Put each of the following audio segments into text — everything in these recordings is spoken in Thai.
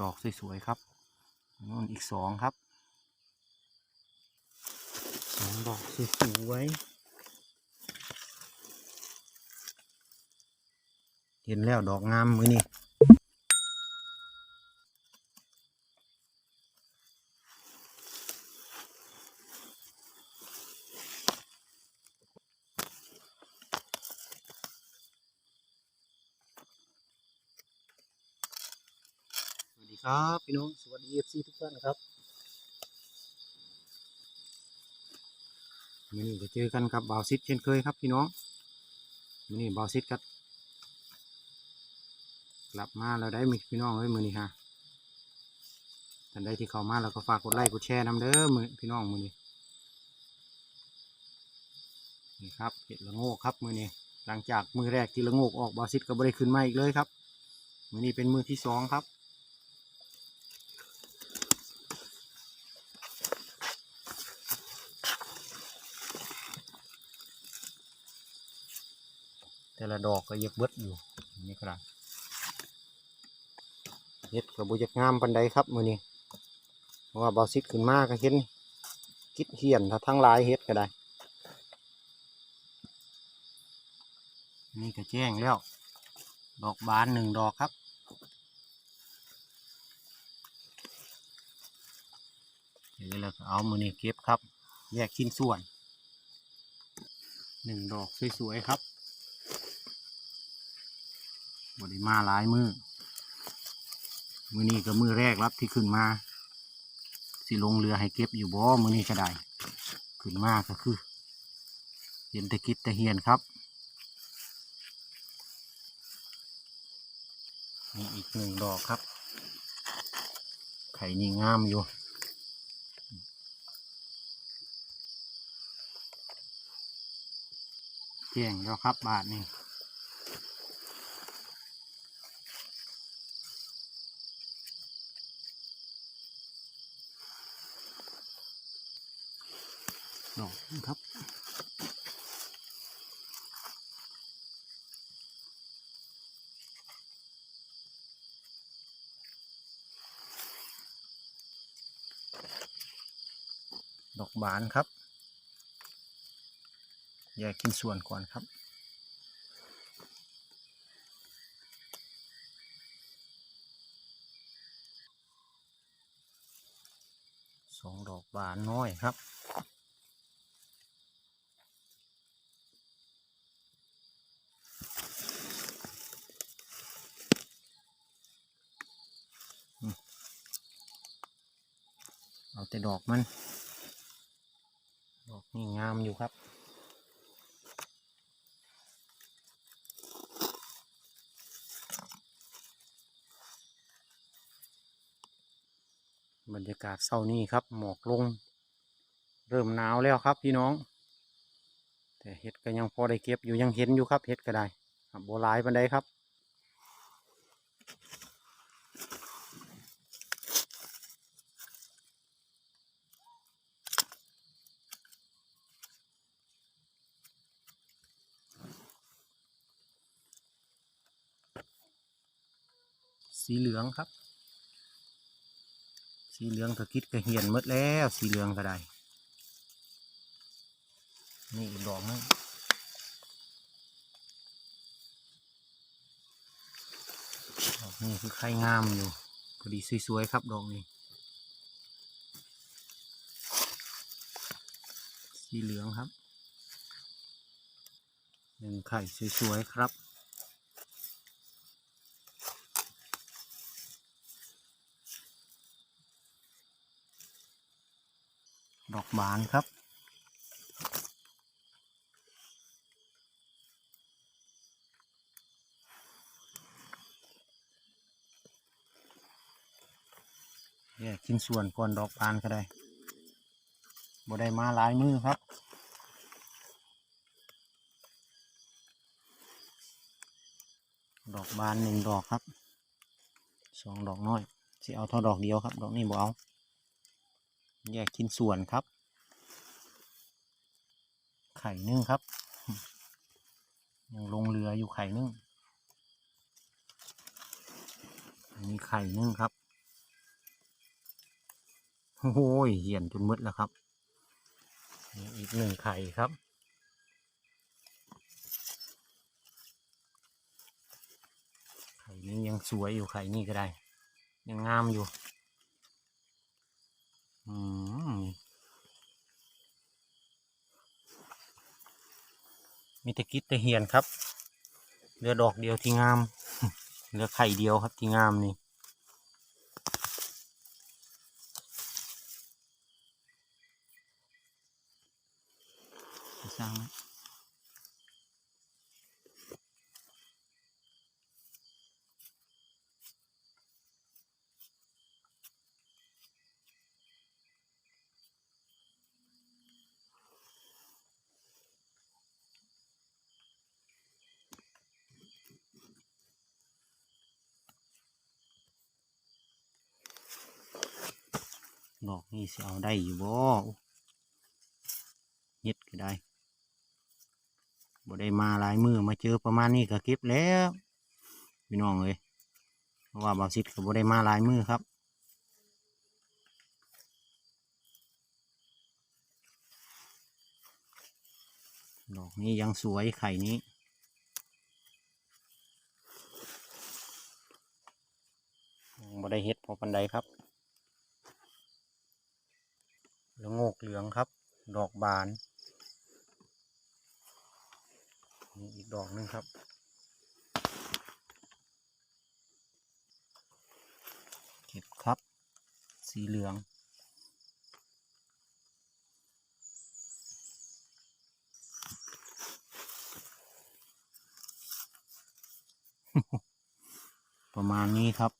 ดอกสวยๆครับนู่นอีกสองครับสองดอกสวยๆเห็นแล้วดอกงามมือนี่ ครับพี่น้องสวัสดีเอฟซีทุกท่านนะครับวันนี้จะเจอกันกับบาวซิดเช่นเคยครับพี่น้องวันนี้บาวซิดครับกลับมาแล้วได้มีพี่น้องเอ้ยมือนี้ฮะท่านใดที่เข้ามาแล้วก็ฝากกดไลค์กดแชร์นำเด้อมือพี่น้องมือนี้นี่ครับเห็ดละโงกครับมือนี้หลังจากมือแรกที่ละโงกออกบาวซิดก็ไม่ได้ขึ้นมาอีกเลยครับมือนี้เป็นมือที่สองครับ ละดอกก็เยกเบิดอยู่นี่ครับเฮ็ดกับบุจักงามปันใดครับมือนี้เพราะว่าเบาซิดขึ้นมากก็เห็นคิดเหียนถ้าทั้งหลายเฮ็ดก็ได้ นี่ก็แจ้งแล้ว ดอกบานหนึ่งดอกครับเดี๋ยวเราเอามือนี้เก็บครับ แยกชิ้นส่วนหนึ่งดอกสวยๆครับ บไดมาหลายมือมือนี้ก็มือแรกรับที่ขึ้นมา สิลงเรือให้เก็บอยู่บ่มือนี้ก็ได้ขึ้นมาก็คือเห็นต่กิดต่เฮียนครับนี่อีกหนึ่งดอกครับ ไข่นี่งามอยู่แจ้งแล้วครับบาทนี่ ดอกครับดอกบานครับ แยกกินส่วนก่อนครับ สองดอกบานน้อยครับ แต่ดอกมัน ดอกนี่งามอยู่ครับบรรยากาศเช้านี้ครับ หมอกลง เริ่มหนาวแล้วครับพี่น้อง แต่เห็ดก็ยังพอได้เก็บอยู่ยังเห็นอยู่ครับเห็ดก็ได้ครับโบลายปันไดครับ สีเหลืองครับ สีเหลืองก็คิดก็เหียนหมดแล้วสีเหลืองก็ได้ นี่อีกดอกนึงนี้คือไข่งามอยู่พอดีสวยๆครับดอกนี้ สีเหลืองครับหนึ่งไข่สวยๆครับ ดอกบานครับ แยกชิ้นส่วนก่อนดอกบานก็ได้บ่ได้มาหลายมือครับดอกบานหนึ่งดอกครับสองดอกน้อยสิเอาเท่าดอกเดียวครับ ดอกนี้บ่เอา แยกชิ้นส่วนครับ ไข่นึ่งครับ ยังลงเรืออยู่ไข่นึ่งอันนี้ไข่นึ่งครับโอ้โหเหี่ยนจนมืดแล้วครับอีกหนึ่งไข่ครับไข่นี้ยังสวยอยู่ไข่นี่ก็ได้ ยังงามอยู่ อืมมีตะกิดตะเหียนครับเหลือดอกเดียวที่งามเหลือไข่เดียวครับที่งามนี่สร้างไหม ดอกนี่สิเอาได้อยู่บ่เฮ็ดก็ได้บ่ได้มาหลายมือมาเจอประมาณนี้ก็เก็บแล้วพี่น้องเลยเพราะว่าบางสิทธิ์ก็บ่ได้มาหลายมือครับดอกนี้ยังสวยไข่นี้บ่ได้เฮ็ดพอปันใดครับ แล้วโงกเหลืองครับ ดอกบานนี่อีกดอกหนึงครับ เก็บครับ สีเหลืองประมาณนี้ครับ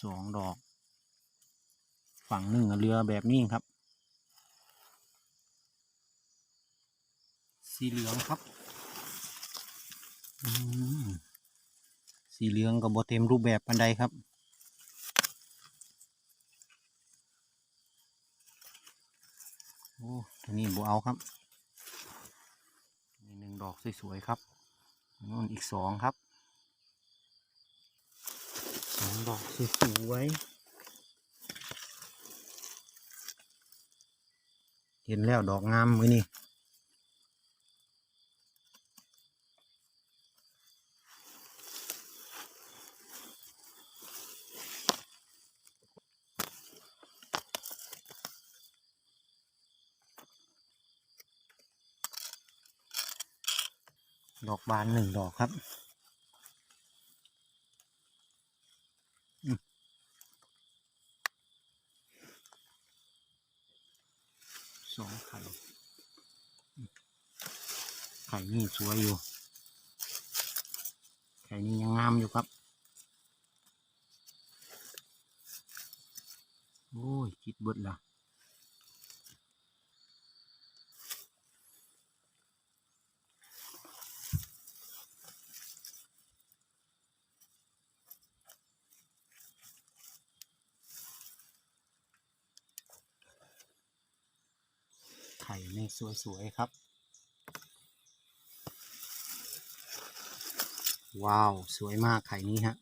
สองดอก ฝั่งหนึ่งเรือแบบนี้ครับ สีเหลืองครับสีเหลืองกับบเต็มรูปแบบปันใดครับโอ้ตัวนี้บัเอาครับนี่หนึ่งดอกสวยๆครับนู่นอีกสองครับสองดอกสวยๆ เห็นแล้วดอกงามมือนี่ดอกบานหนึ่งดอกครับอืมสองไข่ไข่นี่สวยอยู่ ไข่นี่ยังงามอยู่ครับ โอ้ยคิดเบิดละ นี่สวยๆครับ ว้าว สวยมากไข่นี้ฮะ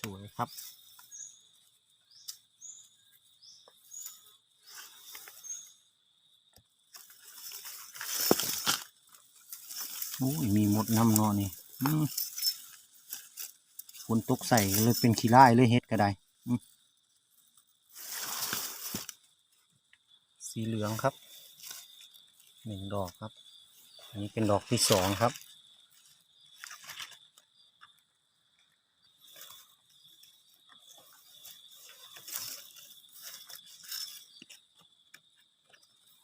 สวยๆครับ อ้ยมีหมดน้ำนอนนี่ฝนตกใส่เลยเป็นขี้ร่ายเลยเฮ็ดก็ได้สีเหลืองครับหนึ่งดอกครับ อันนี้เป็นดอกที่สองครับ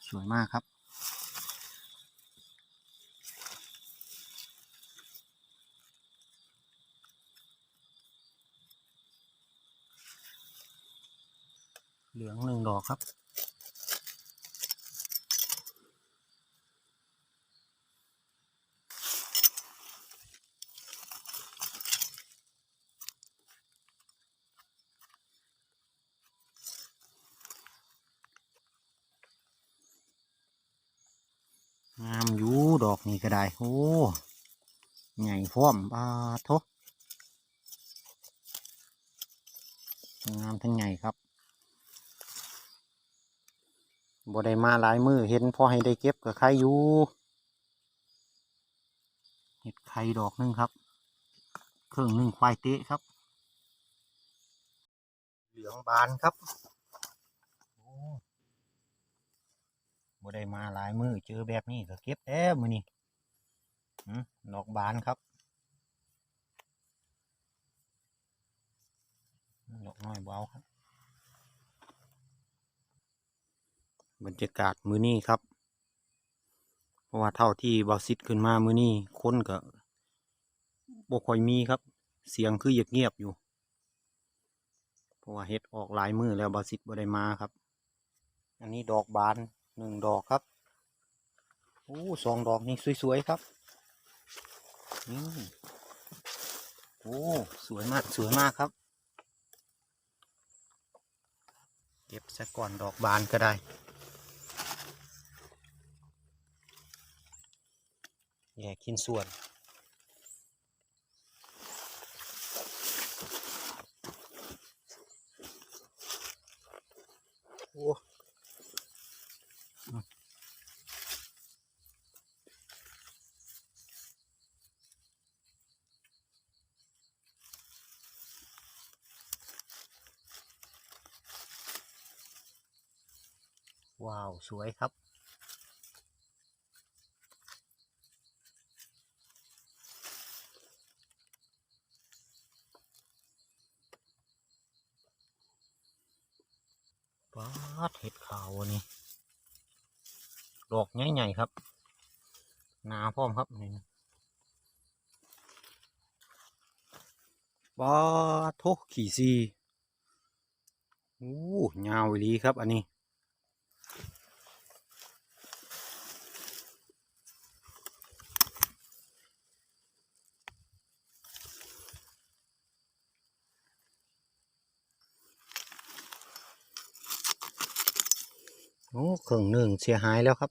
สวยมากครับ เหลืองหนึ่งดอกครับ งามอยู่ดอกนี้ก็ได้ โอ้ใหญ่ฟ้อมปลาทุกงามทั้งใหญ่ครับ บ่ได้มาหลายมือเห็นพอให้ได้เก็บกับใครอยู่เห็ดไข่ดอกหนึงครับเครื่องหนึ่งควายเตะครับ เหลืองบานครับโอ้บ่ได้มาหลายมือเจอแบบนี้ก็เก็บแล้มือนี่หืมดอกบานครับดอกน้อยเบาครับ บรรยากาศมือนี้ครับ เพราะว่าเท่าที่บาซิดขึ้นมามือนี้คนก็บ่ค่อยมีครับ เสียงคือเงียบอยู่ เพราะว่าเฮ็ดออกหลายมือแล้วบาซิดบ่ได้มาครับ อันนี้ดอกบานหนึ่งดอกครับโอ้สองดอกนี่สวยๆครับนี่โอ้สวยมากสวยมากครับเก็บซะก่อนดอกบานก็ได้ แยกชิ้นส่วน โอ้ว้าว สวยครับ ป๊าดเห็ด ขาวันนี่ดอกใหญ่ๆครับหนาพร้อมครับนี่นะป๊าทุกขี่ซีโอ้ยาวลีครับ อันนี้ โอ้เครื่องหนึ่งเสียหายแล้วครับ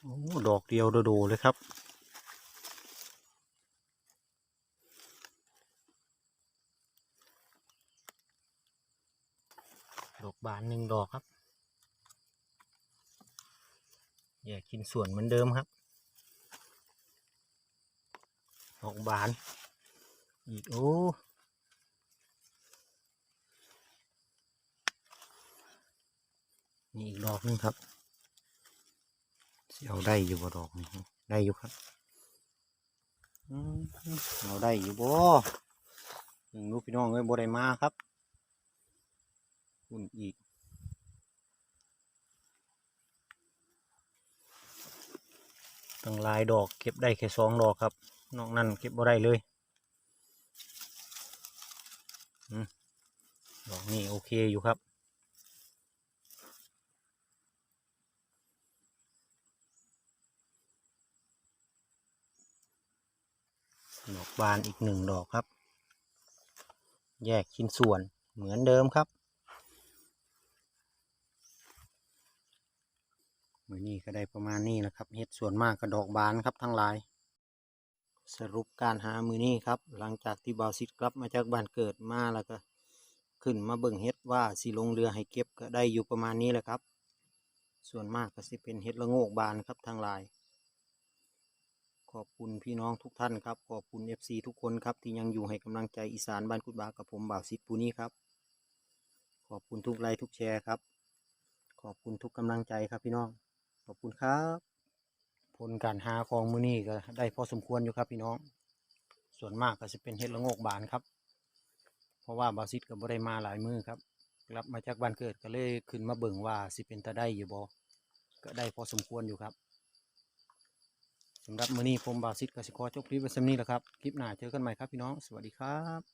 โอ้ดอกเดียวโดๆเลยครับดอกบานหนึ่งดอกครับแยกชิ้นส่วนเหมือนเดิมครับ ดอกบาน อีกโอ้ นี่อีก ดอกนึงครับสิเอาได้อยู่บ่ดอกนี่ได้อยู่ครับเอาได้อยู่บ่หนึ่งลูกพี่น้องเอ้ยบ่ได้มาครับคุณอีกตั้งลายดอกเก็บได้แค่สองดอกครับ นอกนั้นเก็บบ่ได้เลยดอกนี้โอเคอยู่ครับ ดอกบานอีกหนึ่งดอกครับ แยกชิ้นส่วนเหมือนเดิมครับมือนี้ก็ได้ประมาณนี้นะครับเห็ดส่วนมากก็ดอกบานครับทั้งหลาย สรุปการหามือนี้ครับ หลังจากที่บาวซิดกลับมาจากบ้านเกิดมาแล้วก็ขึ้นมาเบิ่งเห็ดว่าสิลงเรือให้เก็บก็ได้อยู่ประมาณนี้แหละครับ ส่วนมากก็สิเป็นเห็ดละโงกบานครับทั้งหลาย ขอบคุณพี่น้องทุกท่านครับ ขอบคุณ FC ทุกคนครับที่ยังอยู่ให้กำลังใจอีสานบ้านกุดบากับผมบ่าวซิดปูนี้ครับ ขอบคุณทุกไลค์ทุกแชร์ครับ ขอบคุณทุกกำลังใจครับพี่น้อง ขอบคุณครับ ผลการหาของมือนี้ก็ได้พอสมควรอยู่ครับพี่น้อง ส่วนมากก็จะเป็นเห็ดละโงกบานครับ เพราะว่าบาวซิดก็บ่ได้มาหลายมือครับกลับมาจากบ้านเกิดก็เลยขึ้นมาเบิ่งว่าสิเป็นตาได้อยู่บ่ก็ได้พอสมควรอยู่ครับ สำหรับมื้อนี้ผมบาซิดกสิกรจบคลิปไว้สำนี้แหละครับ คลิปหน้าเจอกันใหม่ครับพี่น้อง สวัสดีครับ